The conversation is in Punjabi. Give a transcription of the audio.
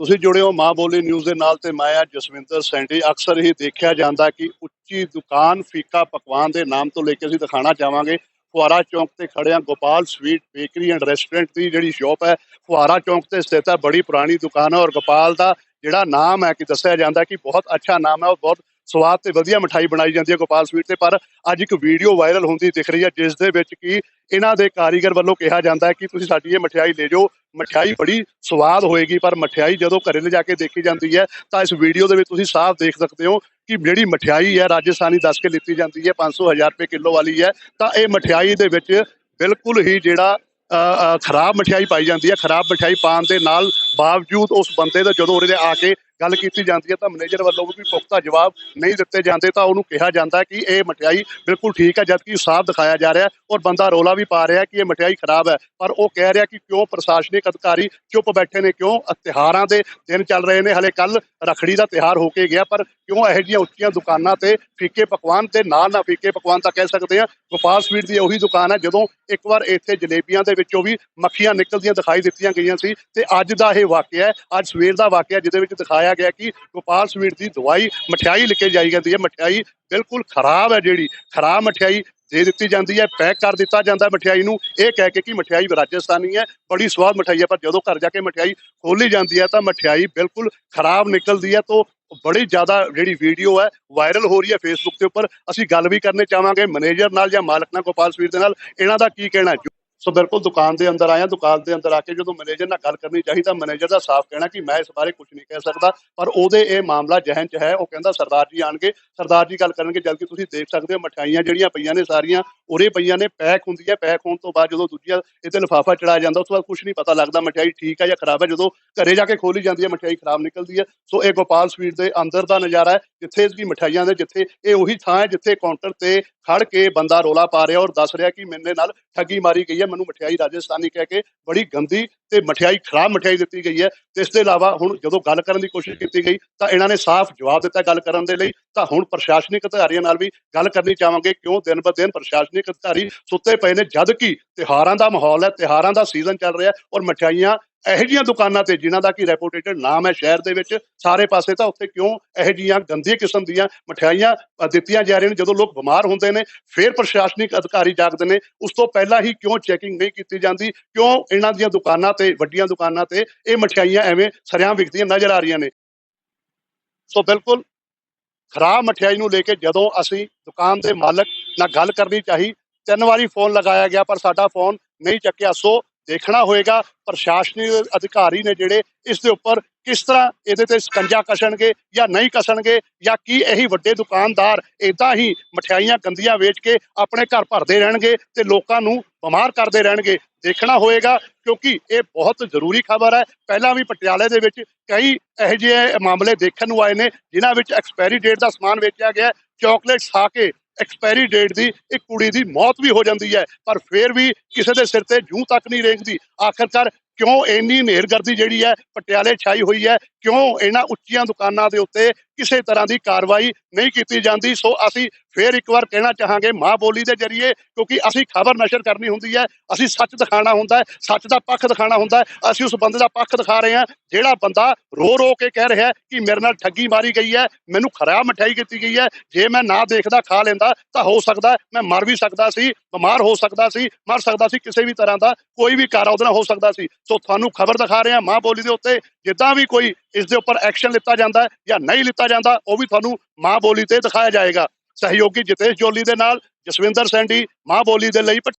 ਤੁਸੀਂ ਜੁੜੇ ਹੋ ਮਾਂ ਬੋਲੀ ਨਿਊਜ਼ ਦੇ ਨਾਲ ਤੇ ਮੈਂ ਆ ਜਸਵਿੰਦਰ ਸੈਂਡੀ ਅਕਸਰ ਹੀ ਦੇਖਿਆ ਜਾਂਦਾ ਕਿ ਉੱਚੀ ਦੁਕਾਨ ਫੀਕਾ ਪਕਵਾਨ ਦੇ ਨਾਮ ਤੋਂ ਲੈ ਕੇ ਅਸੀਂ ਦਿਖਾਣਾ ਚਾਹਾਂਗੇ। ਫੁਆਰਾ ਚੌਂਕ ਤੇ ਖੜੇ ਹਾਂ Gopal sweet bakery and restaurant ਦੀ ਜਿਹੜੀ ਸ਼ਾਪ ਹੈ। ਫੁਆਰਾ ਚੌਂਕ ਤੇ ਸਥਿਤ ਹੈ ਬੜੀ ਪੁਰਾਣੀ ਦੁਕਾਨ ਹੈ ਔਰ ਗੋਪਾਲ ਦਾ ਜਿਹੜਾ ਨਾਮ ਹੈ ਕਿ ਦੱਸਿਆ ਜਾਂਦਾ ਕਿ ਬਹੁਤ ਅੱਛਾ ਨਾਮ ਹੈ। ਉਹ ਬਹੁਤ ਸਵਾਦ ਤੇ ਵਧੀਆ ਮਠਾਈ ਬਣਾਈ ਜਾਂਦੀ ਹੈ ਗੋਪਾਲ ਸਵੀਟ ਤੇ, ਪਰ ਅੱਜ ਇੱਕ ਵੀਡੀਓ ਵਾਇਰਲ ਹੁੰਦੀ ਦਿਖ ਰਹੀ ਹੈ, ਜਿਸ ਦੇ ਵਿੱਚ ਕਿ ਇਹਨਾਂ ਦੇ ਕਾਰੀਗਰ ਵੱਲੋਂ ਕਿਹਾ ਜਾਂਦਾ ਹੈ ਕਿ ਤੁਸੀਂ ਸਾਡੀ ਇਹ ਮਠਿਆਈ ਲੈ ਜਾਓ। ਮਠਿਆਈ ਬੜੀ ਸਵਾਦ ਹੋਏਗੀ, ਪਰ ਮਠਿਆਈ ਜਦੋਂ ਘਰੇ ਲਿਜਾ ਕੇ ਦੇਖੀ ਜਾਂਦੀ ਹੈ, ਤਾਂ ਇਸ ਵੀਡੀਓ ਦੇ ਵਿੱਚ ਤੁਸੀਂ ਸਾਫ਼ ਦੇਖ ਸਕਦੇ ਹੋ ਕਿ ਜਿਹੜੀ ਮਠਿਆਈ ਹੈ ਰਾਜਸਥਾਨੀ ਦੱਸ ਕੇ ਲਿੱਤੀ ਜਾਂਦੀ ਹੈ 500 ਹਜ਼ਾਰ ਰੁਪਏ ਕਿਲੋ ਵਾਲੀ ਹੈ। ਤਾਂ ਇਹ ਮਠਿਆਈ ਦੇ ਵਿੱਚ ਬਿਲਕੁਲ ਹੀ ਜਿਹੜਾ ਖਰਾਬ ਮਠਿਆਈ ਪਾਈ ਜਾਂਦੀ ਹੈ। ਖਰਾਬ ਮਠਿਆਈ ਪਾਉਣ ਦੇ ਨਾਲ ਬਾਵਜੂਦ ਉਸ ਬੰਦੇ ਦਾ ਜਦੋਂ ਉਹਦੇ ਆ ਕੇ ਗੱਲ ਕੀਤੀ ਜਾਂਦੀ ਹੈ ਤਾਂ ਮੈਨੇਜਰ ਵੱਲੋਂ ਵੀ ਪੁਖਤਾ ਜਵਾਬ ਨਹੀਂ ਦਿੱਤੇ ਜਾਂਦੇ ਤਾਂ ਉਹਨੂੰ ਕਿਹਾ ਜਾਂਦਾ ਕਿ ਇਹ ਮਠਿਆਈ ਬਿਲਕੁਲ ਠੀਕ ਹੈ, ਜਦਕਿ ਸਾਫ਼ ਦਿਖਾਇਆ ਜਾ ਰਿਹਾ ਔਰ ਬੰਦਾ ਰੋਲਾ ਵੀ ਪਾ ਰਿਹਾ ਕਿ ਇਹ ਮਠਿਆਈ ਖਰਾਬ ਹੈ। ਪਰ ਉਹ ਕਹਿ ਰਿਹਾ ਕਿ ਕਿਉਂ ਪ੍ਰਸ਼ਾਸਨਿਕ ਅਧਿਕਾਰੀ ਚੁੱਪ ਬੈਠੇ ਨੇ, ਕਿਉਂ ਅ ਤਿਉਹਾਰਾਂ ਦੇ ਦਿਨ ਚੱਲ ਰਹੇ ਨੇ। ਹਲੇ ਕੱਲ ਰਖੜੀ ਦਾ ਤਿਉਹਾਰ ਹੋ ਕੇ ਗਿਆ, ਪਰ ਕਿਉਂ ਇਹੋ ਜਿਹੀਆਂ ਉੱਚੀਆਂ ਦੁਕਾਨਾਂ ਤੇ ਫੀਕੇ ਪਕਵਾਨ ਤੇ ਨਾਲ ਨਾ ਫੀਕੇ ਪਕਵਾਨ ਤਾਂ ਕਹਿ ਸਕਦੇ ਆ ਗੋਪਾਲ ਸਵੀਟ ਦੀ ਉਹੀ ਦੁਕਾਨ ਹੈ, ਜਦੋਂ ਇੱਕ ਵਾਰ ਇੱਥੇ ਜਲੇਬੀਆਂ ਦੇ ਵਿੱਚੋਂ ਵੀ ਮੱਖੀਆਂ ਨਿਕਲਦੀਆਂ ਦਿਖਾਈ ਦਿੱਤੀਆਂ ਗਈਆਂ ਸੀ ਤੇ ਅੱਜ ਦਾ ਇਹ ਵਾਕਿਆ ਹੈ, ਅੱਜ ਸਵੇਰ ਦਾ ਵਾਕਿਆ ਜਿਹਦੇ ਵਿੱਚ ਦਿਖਾਇਆ ਗਿਆ ਕਿ ਗੋਪਾਲ ਸਵੀਟ ਦੀ ਦਵਾਈ ਮਠਿਆਈ ਲਿਖੇ ਜਾਈ ਜਾਂਦੀ ਹੈ। ਮਠਿਆਈ ਬਿਲਕੁਲ ਖਰਾਬ ਹੈ ਜਿਹੜੀ, ਖਰਾਬ ਮਠਿਆਈ ਦੇ ਦਿੱਤੀ ਜਾਂਦੀ ਹੈ, ਪੈਕ ਕਰ ਦਿੱਤਾ ਜਾਂਦਾ ਮਠਿਆਈ ਨੂੰ। ਇਹ ਕਹਿ ਕੇ ਕਿ ਮਠਿਆਈ ਰਾਜਸਥਾਨੀ ਹੈ, ਬੜੀ ਸਵਾਦ ਮਠਿਆਈ ਹੈ, ਪਰ ਜਦੋਂ ਘਰ ਜਾ ਕੇ ਮਠਿਆਈ ਖੋਲੀ ਜਾਂਦੀ ਹੈ ਤਾਂ ਮਠਿਆਈ ਬਿਲਕੁਲ ਖਰਾਬ ਨਿਕਲਦੀ ਹੈ ਤੋਂ ਬੜੀ ਜ਼ਿਆਦਾ ਜਿਹੜੀ ਵੀਡੀਓ ਹੈ, ਵਾਇਰਲ ਹੋ ਰਹੀ ਹੈ ਫੇਸਬੁੱਕ ਦੇ ਉੱਪਰ। ਅਸੀਂ ਗੱਲ ਵੀ ਕਰਨੇ ਚਾਹਾਂਗੇ, ਮੈਨੇਜਰ ਨਾਲ ਜਾਂ ਮਾਲਕ ਨਾਲ, ਗੋਪਾਲ ਸਵੀਰ ਦੇ ਨਾਲ। ਇਹਨਾਂ ਦਾ ਕੀ ਕਹਿਣਾ ਸੋ ਬਿਲਕੁਲ ਦੁਕਾਨ ਦੇ ਅੰਦਰ ਆਇਆ, ਦੁਕਾਨ ਦੇ ਅੰਦਰ ਆ ਕੇ ਜਦੋਂ ਮੈਨੇਜਰ ਨਾਲ ਗੱਲ ਕਰਨੀ ਚਾਹੀਦਾ, ਮੈਨੇਜਰ ਦਾ ਸਾਫ਼ ਕਹਿਣਾ ਕਿ ਮੈਂ ਇਸ ਬਾਰੇ ਕੁਝ ਨਹੀਂ ਕਹਿ ਸਕਦਾ, ਪਰ ਉਹਦੇ ਇਹ ਮਾਮਲਾ ਜਹਨ ਚ ਹੈ, ਉਹ ਕਹਿੰਦਾ ਸਰਦਾਰ ਜੀ ਆਣਗੇ, ਸਰਦਾਰ ਜੀ ਗੱਲ ਕਰਨਗੇ ਜਦ ਕਿ ਤੁਸੀਂ ਦੇਖ ਸਕਦੇ ਹੋ ਮਠਾਈਆਂ ਜਿਹੜੀਆਂ ਪਈਆਂ ਨੇ ਸਾਰੀਆਂ, ਉਰੇ ਪਈਆਂ ਨੇ, ਪੈਕ ਹੁੰਦੀ ਹੈ, ਪੈਕ ਹੋਣ ਤੋਂ ਬਾਅਦ ਜਦੋਂ ਦੂਜੀਆਂ ਇਹ ਤੇ ਲਿਫਾਫਾ ਚੜਾਇਆ ਜਾਂਦਾ, ਉਸ ਤੋਂ ਬਾਅਦ ਕੁਝ ਨਹੀਂ ਪਤਾ ਲੱਗਦਾ ਮਠਿਆਈ ਠੀਕ ਹੈ ਜਾਂ ਖਰਾਬ ਹੈ, ਜਦੋਂ ਘਰੇ ਜਾ ਕੇ ਖੋਲੀ ਜਾਂਦੀ ਹੈ, ਮਠਿਆਈ ਖਰਾਬ ਨਿਕਲਦੀ ਹੈ। ਸੋ ਇਹ ਗੋਪਾਲ ਸਵੀਟ ਦੇ ਅੰਦਰ ਦਾ ਨਜ਼ਾਰਾ ਹੈ, ਜਿੱਥੇ ਇਸ ਦੀ ਮਠਾਈਆਂ ਦੇ ਜਿੱਥੇ ਇਹ ਉਹੀ ਥਾਂ ਹੈ, ਜਿੱਥੇ ਕਾਊਂਟਰ ਤੇ ਖੜ ਕੇ ਬੰਦਾ ਰੋਲਾ ਪਾ ਰਿਹਾ ਔਰ ਦੱਸ ਰਿਹਾ ਕਿ ਮੇਰੇ ਨਾਲ ਠੱਗੀ ਮਾਰੀ ਗਈ ਹੈ। ਮੈਨੂੰ ਮਠਿਆਈ ਰਾਜਸਥਾਨੀ ਕਹਿ ਕੇ ਬੜੀ ਗੰਦੀ ਤੇ ਮਠਿਆਈ ਖਰਾਬ ਮਠਿਆਈ ਦਿੱਤੀ ਗਈ ਹੈ। ਤੇ ਇਸ ਦੇ ਇਲਾਵਾ ਹੁਣ ਜਦੋਂ ਗੱਲ ਕਰਨ ਦੀ ਕੋਸ਼ਿਸ਼ ਕੀਤੀ ਗਈ ਤਾਂ ਇਹਨਾਂ ਨੇ ਸਾਫ਼ ਜਵਾਬ ਦਿੱਤਾ ਗੱਲ ਕਰਨ ਦੇ ਲਈ। ਤਾਂ ਹੁਣ ਪ੍ਰਸ਼ਾਸਨਿਕ ਅਧਿਕਾਰੀਆਂ ਨਾਲ ਵੀ ਗੱਲ ਕਰਨੀ ਚਾਹਾਂਗੇ। ਕਿਉਂ ਦਿਨ ਬ ਦਿਨ ਪ੍ਰਸ਼ਾਸਨਿਕ ਅਧਿਕਾਰੀ ਸੁੱਤੇ ਪਏ ਨੇ? ਜਦ ਕਿ ਤਿਹਾਰਾਂ ਦਾ ਮਾਹੌਲ ਹੈ ਤਿਹਾਰਾਂ ਦਾ ਸੀਜ਼ਨ ਚੱਲ ਰਿਹਾ ਔਰ ਮਠਿਆਈਆਂ ਇਹੋ ਜਿਹੀਆਂ ਦੁਕਾਨਾਂ ਤੇ ਜਿਨ੍ਹਾਂ ਦਾ ਕਿ ਰੈਪੂਟੇਟਡ ਨਾਮ ਹੈ ਸ਼ਹਿਰ ਦੇ ਵਿੱਚ, ਸਾਰੇ ਪਾਸੇ ਤਾਂ ਉੱਥੇ ਕਿਉਂ ਇਹੋ ਜਿਹੀਆਂ ਗੰਦੀ ਕਿਸਮ ਦੀਆਂ ਮਠਿਆਈਆਂ ਦਿੱਤੀਆਂ ਜਾ ਰਹੀਆਂ ਨੇ? ਜਦੋਂ ਲੋਕ ਬਿਮਾਰ ਹੁੰਦੇ ਨੇ, ਫਿਰ ਪ੍ਰਸ਼ਾਸਨਿਕ ਅਧਿਕਾਰੀ ਜਾਗਦੇ ਨੇ, ਉਸ ਤੋਂ ਪਹਿਲਾਂ ਹੀ ਕਿਉਂ ਚੈਕਿੰਗ ਨਹੀਂ ਕੀਤੀ ਜਾਂਦੀ? ਕਿਉਂ ਇਹਨਾਂ ਦੀਆਂ ਦੁਕਾਨਾਂ ਤੇ, ਵੱਡੀਆਂ ਦੁਕਾਨਾਂ ਤੇ ਇਹ ਮਠਿਆਈਆਂ ਐਵੇਂ ਸਰਿਆਂ ਵਿਕਦੀਆਂ ਨਜ਼ਰ ਆ ਰਹੀਆਂ ਨੇ? ਸੋ ਬਿਲਕੁਲ ਖਰਾਬ ਮਠਿਆਈ ਨੂੰ ਲੈ ਕੇ ਜਦੋਂ ਅਸੀਂ ਦੁਕਾਨ ਦੇ ਮਾਲਕ ਨਾਲ ਗੱਲ ਕਰਨੀ ਚਾਹੀ, ਤਿੰਨ ਵਾਰੀ ਫੋਨ ਲਗਾਇਆ ਗਿਆ, ਪਰ ਸਾਡਾ ਫੋਨ ਨਹੀਂ ਚੱਕਿਆ। ਸੋ ਦੇਖਣਾ ਹੋਏਗਾ ਪ੍ਰਸ਼ਾਸਨਿਕ ਅਧਿਕਾਰੀ ਨੇ ਜਿਹੜੇ ਇਸ ਦੇ ਉੱਪਰ ਕਿਸ ਤਰ੍ਹਾਂ ਇਹਦੇ ਤੇ ਸਕੰਜਾ ਕਸਣਗੇ ਜਾਂ ਨਹੀਂ ਕਸਣਗੇ ਜਾਂ ਕੀ ਇਹੀ ਵੱਡੇ ਦੁਕਾਨਦਾਰ ਇਦਾਂ ਹੀ ਮਠਿਆਈਆਂ ਗੰਦੀਆਂ ਵੇਚ ਕੇ ਆਪਣੇ ਘਰ ਭਰਦੇ ਰਹਿਣਗੇ ਤੇ ਲੋਕਾਂ ਨੂੰ ਬਿਮਾਰ ਕਰਦੇ ਰਹਿਣਗੇ। ਦੇਖਣਾ ਹੋਏਗਾ ਕਿਉਂਕਿ ਇਹ ਬਹੁਤ ਜ਼ਰੂਰੀ ਖਬਰ ਹੈ। ਪਹਿਲਾਂ ਵੀ ਪਟਿਆਲੇ ਦੇ ਵਿੱਚ ਕਈ ਇਹੋ ਜਿਹੇ ਮਾਮਲੇ ਦੇਖਣ ਨੂੰ ਆਏ ਨੇ, ਜਿਨ੍ਹਾਂ ਵਿੱਚ ਐਕਸਪਾਇਰੀ ਡੇਟ ਦਾ ਸਮਾਨ ਵੇਚਿਆ ਗਿਆ ਚਾਕਲੇਟ ਖਾ ਕੇ ਐਕਸਪਾਇਰੀ ਡੇਟ ਦੀ ਇੱਕ ਕੁੜੀ ਦੀ ਮੌਤ ਵੀ ਹੋ ਜਾਂਦੀ ਹੈ, ਪਰ ਫਿਰ ਵੀ ਕਿਸੇ ਦੇ ਸਿਰ ਤੇ ਜੂੰ ਤੱਕ ਨਹੀਂ ਰੇਂਗਦੀ। ਆਖਰਕਾਰ ਕਿਉਂ ਇੰਨੀ ਨੇਰਗਰਦੀ ਜਿਹੜੀ ਹੈ ਪਟਿਆਲੇ ਛਾਈ ਹੋਈ ਹੈ? ਕਿਉਂ ਇਹਨਾਂ ਉੱਚੀਆਂ ਦੁਕਾਨਾਂ ਦੇ ਉੱਤੇ ਕਿਸੇ ਤਰ੍ਹਾਂ ਦੀ ਕਾਰਵਾਈ ਨਹੀਂ ਕੀਤੀ ਜਾਂਦੀ? ਸੋ ਅਸੀਂ ਫੇਰ ਇੱਕ ਵਾਰ ਕਹਿਣਾ ਚਾਹਾਂਗੇ ਮਾਂ ਬੋਲੀ ਦੇ ਜ਼ਰੀਏ, ਕਿਉਂਕਿ ਅਸੀਂ ਖਬਰ ਨਸ਼ਰ ਕਰਨੀ ਹੁੰਦੀ ਹੈ, ਅਸੀਂ ਸੱਚ ਦਿਖਾਣਾ ਹੁੰਦਾ ਹੈ, ਸੱਚ ਦਾ ਪੱਖ ਦਿਖਾਣਾ ਹੁੰਦਾ ਹੈ, ਅਸੀਂ ਉਸ ਬੰਦੇ ਦਾ ਪੱਖ ਦਿਖਾ ਰਹੇ ਹਾਂ, ਜਿਹੜਾ ਬੰਦਾ ਰੋ ਰੋ ਕੇ ਕਹਿ ਰਿਹਾ ਕਿ ਮੇਰੇ ਨਾਲ ਠੱਗੀ ਮਾਰੀ ਗਈ ਹੈ, ਮੈਨੂੰ ਖਰਾਬ ਮਠਾਈ ਕੀਤੀ ਗਈ ਹੈ, ਜੇ ਮੈਂ ਨਾ ਦੇਖਦਾ, ਖਾ ਲੈਂਦਾ, ਤਾਂ ਹੋ ਸਕਦਾ ਮੈਂ ਮਰ ਵੀ ਸਕਦਾ ਸੀ, ਬਿਮਾਰ ਹੋ ਸਕਦਾ ਸੀ, ਮਰ ਸਕਦਾ ਸੀ, ਕਿਸੇ ਵੀ ਤਰ੍ਹਾਂ ਦਾ ਕੋਈ ਵੀ ਕਾਰਾ ਉਹਦੇ ਨਾਲ ਹੋ ਸਕਦਾ ਸੀ। ਸੋ ਤੁਹਾਨੂੰ ਖਬਰ ਦਿਖਾ ਰਹੇ ਹਾਂ ਮਾਂ ਬੋਲੀ ਦੇ ਉੱਤੇ। ਜਿੱਦਾਂ ਵੀ ਕੋਈ ਇਸ ਦੇ ਉੱਪਰ ਐਕਸ਼ਨ ਲਿੱਤਾ ਜਾਂਦਾ ਹੈ ਜਾਂ ਨਹੀਂ ਲਿੱਤਾ ਜਾਂਦਾ, ਉਹ ਵੀ ਤੁਹਾਨੂੰ ਮਾਂ ਬੋਲੀ ਤੇ ਦਿਖਾਇਆ ਜਾਏਗਾ। ਸਹਿਯੋਗੀ ਜਿਤੇਸ਼ ਜੋਲੀ ਦੇ ਨਾਲ ਜਸਵਿੰਦਰ ਸੈਂਡੀ ਮਾਂ ਬੋਲੀ ਦੇ ਲਈ